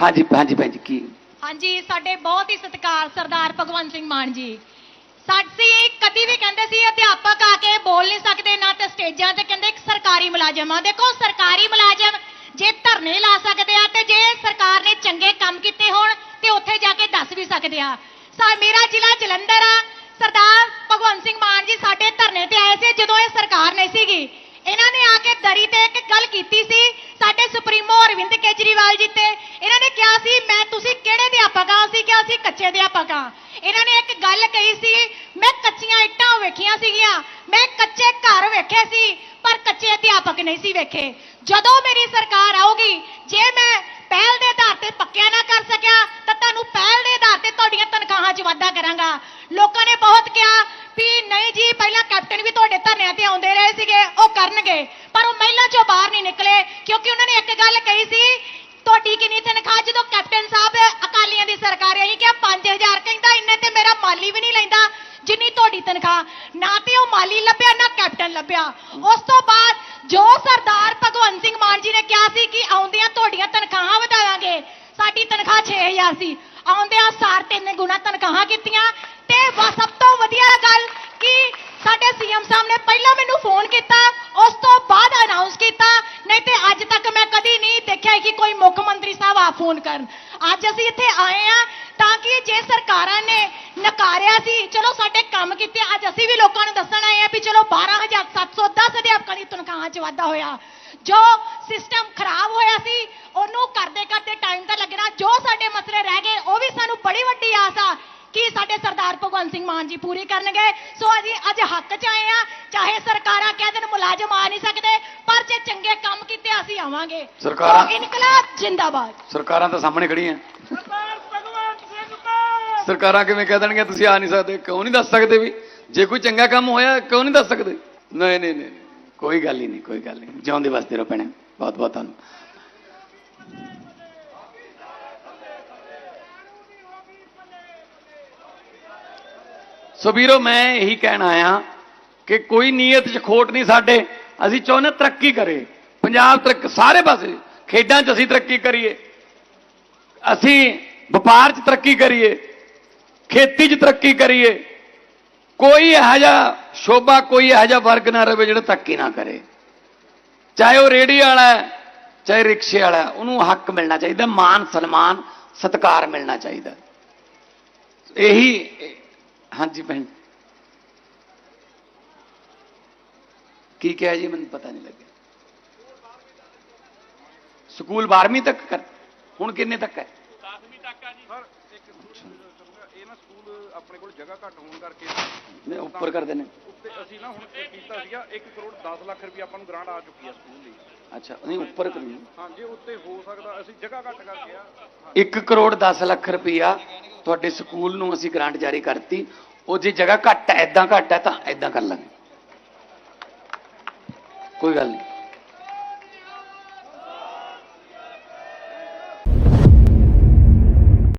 ਹਾਂਜੀ ਹਾਂਜੀ ਭੈਣ ਜੀ, ਕੀ? ਹਾਂਜੀ, ਸਾਡੇ ਬਹੁਤ ਹੀ ਸਤਿਕਾਰ ਸਰਦਾਰ ਭਗਵੰਤ ਸਿੰਘ ਮਾਨ ਜੀ। ਸਾਡੀ ਕਦੀ ਵੀ ਕਹਿੰਦੇ ਸੀ, ਅਧਿਆਪਕ ਆ ਕੇ ਬੋਲ ਨਹੀਂ ਸਕਦੇ, ਨਾ ਤੇ ਸਟੇਜਾਂ ਤੇ ਕਹਿੰਦੇ ਇੱਕ ਸਰਕਾਰੀ ਮੁਲਾਜ਼ਮ ਆ। ਦੇਖੋ, ਸਰਕਾਰੀ ਮੁਲਾਜ਼ਮ ਜੇ ਧਰਨੇ ਲਾ ਸਕਦੇ ਆ ਤੇ ਜੇ ਸਰਕਾਰ ਨੇ ਚੰਗੇ ਕੰਮ ਕੀਤੇ ਹੋਣ ਤੇ ਉੱਥੇ ਜਾ ਕੇ ਦੱਸ ਵੀ ਸਕਦੇ ਆ। ਸਾ, ਮੇਰਾ ਜ਼ਿਲ੍ਹਾ ਜਲੰਧਰ ਆ। ਸਰਦਾਰ ਭਗਵੰਤ ਸਿੰਘ ਮਾਨ ਜੀ ਸਾਡੇ ਧਰਨੇ ਤੇ ਆਏ ਸੀ ਜਦੋਂ ਇਹ ਸਰਕਾਰ ਨਹੀਂ ਸੀਗੀ। ਇਹਨਾਂ ਨੇ ਆ ਕੇ ਦਰੀ ਤੇ ਇੱਕ ਗੱਲ ਕੀਤੀ ਸੀ, ਸਾਡੇ ਸੁਪਰੀਮੋ ਅਰਵਿੰਦ ਕੇਜਰੀਵਾਲ ਜੀ ਤੇ ਇਹਨਾਂ ਨੇ ਕਿਹਾ ਸੀ, ਮੈਂ ਤੁਸੀਂ ਕਿਹੜੇ ਅਧਿਆਪਕ ਆ ਅਸੀਂ ਕਿਹਾ ਸੀ ਕੱਚੇ ਅਧਿਆਪਕ ਆ ਇਹਨਾਂ ਨੇ ਇੱਕ ਗੱਲ ਕਹੀ ਸੀ, ਮੈਂ ਕੱਚੀਆਂ ਇੱਟਾਂ ਵੇਖੀਆਂ ਸੀਗੀਆਂ। ਮੈਂ ਕੱਚੇ ਘਰ ਵੇਖੇ ਸੀ, ਪਰ ਕੱਚੇ ਅਧਿਆਪਕ ਨਹੀਂ ਸੀ ਵੇਖੇ। ਜਦੋਂ ਮੇਰੀ ਸਰਕਾਰ ਆਊਗੀ, ਜੇ ਮੈਂ ਪਹਿਲ ਦੇ ਆਧਾਰ ਤੇ ਪੱਕਿਆ ਨਾ ਕਰ ਸਕਿਆ, ਤਾਂ ਤੁਹਾਨੂੰ ਪਹਿਲ ਦੇ ਆਧਾਰ ਤੇ ਤੁਹਾਡੀਆਂ ਤਨਖਾਹਾਂ 'ਚ ਵਾਧਾ ਕਰਾਂਗਾ। ਲੋਕਾਂ ਨੇ ਬਹੁਤ ਕਿਹਾ ਵੀ, ਨਹੀਂ ਜੀ, ਪਹਿਲਾਂ ਕੈਪਟਨ ਵੀ ਤੁਹਾਡੇ ਧਰਨਿਆਂ ਤੇ ਆਉਂਦੇ ਰਹੇ ਸੀਗੇ, ਉਹ ਕਰਨਗੇ। ਪਰ ਉਹ ਮਹਿਲਾ 'ਚੋਂ ਬਾਹਰ ਨਹੀਂ ਨਿਕਲੇ, ਕਿਉਂਕਿ ਉਹਨਾਂ ਨੇ ਇੱਕ ਗੱਲ ਕਹੀ ਸੀ ਤੁਹਾਡੀ ਕਿੰਨੀ ਤਨਖਾਹ? ਜਦੋਂ ਕੈਪਟਨ ਸਾਹਿਬ ਅਕਾਲੀਆਂ ਦੀ ਸਰਕਾਰ ਆਈ ਕਿ 5000 ਕਹਿੰਦਾ ਇੰਨੇ ਤੇ ਮੇਰਾ ਮਾਲੀ ਵੀ ਨਹੀਂ ਲੈਂਦਾ, ਜਿੰਨੀ ਤੁਹਾਡੀ ਤਨਖਾਹ। ਨਾ ਤੇ ਉਹ ਮਾਲੀ ਲੱਭਿਆ, ਨਾ ਕੈਪਟਨ ਲੱਭਿਆ। ਉਸ ਤੋਂ ਬਾਅਦ ਜੋ ਸਰਦਾਰ ਭਗਵੰਤ ਸਿੰਘ ਮਾਨ ਜੀ ਨੇ ਕਿਹਾ ਸੀ ਕਿ ਆਉਂਦਿਆਂ ਤੁਹਾਡੀਆਂ ਤਨਖਾਹਾਂ ਵਧਾਵਾਂਗੇ, ਸਾਡੀ ਤਨਖਾਹ 6000 ਸੀ। ਆਉਂਦਿਆਂ ਸਾਰ ਤਿੰਨ ਗੁਣਾ ਤਨਖਾਹਾਂ ਕੀਤੀਆਂ। ਤੇ ਸਭ ਤੋਂ ਵਧੀਆ ਗੱਲ ਕਿ ਸਾਡੇ ਸੀਐਮ ਸਾਹਿਬ ਨੇ ਪਹਿਲਾਂ ਮੈਨੂੰ ਫੋਨ ਕੀਤਾ, ਉਸ ਤੋਂ ਸਾਹਿਬ ਆ ਅੱਜ ਅਸੀਂ ਇੱਥੇ ਆਏ ਆ ਤਾਂ ਕਿ ਜੇ ਸਰਕਾਰਾਂ ਨੇ ਨਕਾਰਿਆ ਸੀ, ਚਲੋ ਸਾਡੇ ਕੰਮ ਕੀਤੇ, ਅੱਜ ਅਸੀਂ ਵੀ ਲੋਕਾਂ ਨੂੰ ਦੱਸਣ ਆਏ ਆ ਵੀ ਚਲੋ 12710 ਅਧਿਆਪਕਾਂ ਦੀ ਤਨਖਾਹਾਂ 'ਚ ਵਾਧਾ ਹੋਇਆ। ਜੋ ਸਿਸਟਮ ਖਰਾਬ ਹੋਇਆ ਸੀ, ਉਹਨੂੰ ਕਰਦੇ ਕਰਦੇ ਟਾਈਮ ਤਾਂ ਲੱਗਣਾ, ਜੋ ਸਾਡੇ ਮਸਲੇ ਰਹਿ ਗਏ ਉਹ ਵੀ ਸਾਨੂੰ ਬੜੀ ਵੱਡੀ ਆਸ ਆ ਕਿ ਸਾਡੇ ਸਰਦਾਰ ਭਗਵੰਤ ਸਿੰਘ ਮਾਨ ਜੀ ਪੂਰੀ ਕਰਨਗੇ। ਸੋ ਅਸੀਂ ਅੱਜ ਹੱਕ 'ਚ ਆਏ ਆ ਚਾਹੇ ਸਰਕਾਰਾਂ ਕਹਿ ਦੇਣ ਮੁਲਾਜ਼ਮ ਆ ਨਹੀਂ ਸਕਦੇ ਪਰ ਜੇ ਚੰਗੇ ਕੰਮ ਕੀਤੇ ਅਸੀਂ ਆਵਾਂਗੇ। ਸਰਕਾਰਾਂ- ਇਨਕਲਾਬ ਜਿੰਦਾਬਾਦ। ਸਰਕਾਰਾਂ ਤਾਂ ਸਾਹਮਣੇ ਖੜੀਆਂ ਸਰਕਾਰਾਂ ਕਿਵੇਂ ਕਹਿ ਦੇਣਗੀਆਂ ਤੁਸੀਂ ਆ ਨਹੀਂ ਸਕਦੇ ਕਿਉਂ ਨਹੀਂ ਦੱਸ ਸਕਦੇ ਵੀ? ਜੇ ਕੋਈ ਚੰਗਾ ਕੰਮ ਹੋਇਆ ਕਿਉਂ ਨਹੀਂ ਦੱਸ ਸਕਦੇ? ਨਹੀਂ ਨਹੀਂ ਨਹੀਂ ਕੋਈ ਗੱਲ ਹੀ ਨਹੀਂ ਕੋਈ ਗੱਲ ਨਹੀਂ। ਜਿਉਂਦੇ ਵਸਦੇ ਰਹੋ ਭੈਣੇ ਬਹੁਤ ਬਹੁਤ ਤੁਹਾਨੂੰ ਸੋ ਵੀਰੋ, ਮੈਂ ਇਹੀ ਕਹਿਣ ਆਇਆ ਕਿ ਕੋਈ ਨੀਅਤ 'ਚ ਖੋਟ ਨਹੀਂ ਸਾਡੇ। ਅਸੀਂ ਚਾਹੁੰਦੇ ਤਰੱਕੀ ਕਰੇ। ਪੰਜਾਬ ਤਰੱਕ ਸਾਰੇ ਪਾਸੇ, ਖੇਡਾਂ 'ਚ ਅਸੀਂ ਤਰੱਕੀ ਕਰੀਏ। ਅਸੀਂ ਵਪਾਰ 'ਚ ਤਰੱਕੀ ਕਰੀਏ। ਖੇਤੀ 'ਚ ਤਰੱਕੀ ਕਰੀਏ। ਕੋਈ ਇਹੋ ਜਿਹਾ ਸ਼ੋਭਾ, ਕੋਈ ਇਹੋ ਜਿਹਾ ਵਰਗ ਨਾ ਰਵੇ ਜਿਹੜਾ ਤਰੱਕੀ ਨਾ ਕਰੇ। ਚਾਹੇ ਉਹ ਰੇੜੀ ਵਾਲਾ ਹੈ, ਚਾਹੇ ਰਿਕਸ਼ੇ ਵਾਲਾ ਉਹਨੂੰ ਹੱਕ ਮਿਲਣਾ ਚਾਹੀਦਾ, ਮਾਨ, ਸਨਮਾਨ, ਸਤਿਕਾਰ ਮਿਲਣਾ ਚਾਹੀਦਾ। ਇਹੀ ਹਾਂਜੀ ਭੈਣ ਕੀ ਕਿਹਾ ਜੀ ਮੈਨੂੰ ਪਤਾ ਨਹੀਂ ਲੱਗਿਆ ਸਕੂਲ 12ਵੀਂ ਤੱਕ ਕਰ ਹੁਣ ਕਿੰਨੇ ਤੱਕ ਹੈ ਸਰ ਇੱਕ ਇਹ ਨਾ ਸਕੂਲ ਆਪਣੇ ਕੋਲ ਜਗ੍ਹਾ ਘੱਟ ਹੋਣ ਕਰਕੇ ਨੇ ਉੱਪਰ ਕਰਦੇ ਨੇ ਉੱਤੇ ਅਸੀਂ ਨਾ ਹੁਣ ਕੀਤਾ ਸੀਗਾ 1 ਕਰੋੜ 10 ਲੱਖ ਰੁਪਏ ਆਪਾਂ ਨੂੰ ਗ੍ਰਾਂਟ ਆ ਚੁੱਕੀ ਆ ਸਕੂਲ ਲਈ ਅੱਛਾ ਨਹੀਂ ਉੱਪਰ ਕਰੀ ਹਾਂ ਜੇ ਉੱਤੇ ਹੋ ਸਕਦਾ ਅਸੀਂ ਜਗ੍ਹਾ ਘੱਟ ਕਰਕੇ ਆ 1 ਕਰੋੜ 10 ਲੱਖ ਰੁਪਈਆ ਤੁਹਾਡੇ ਸਕੂਲ ਨੂੰ ਅਸੀਂ ਗ੍ਰਾਂਟ ਜਾਰੀ ਕਰਤੀ, ਉਹ ਜੇ ਜਗ੍ਹਾ ਘੱਟ ਹੈ ਐਦਾਂ ਘੱਟ ਹੈ ਤਾਂ ਐਦਾਂ ਕਰ ਲਾਂਗੇ। ਕੋਈ ਗੱਲ ਨਹੀਂ।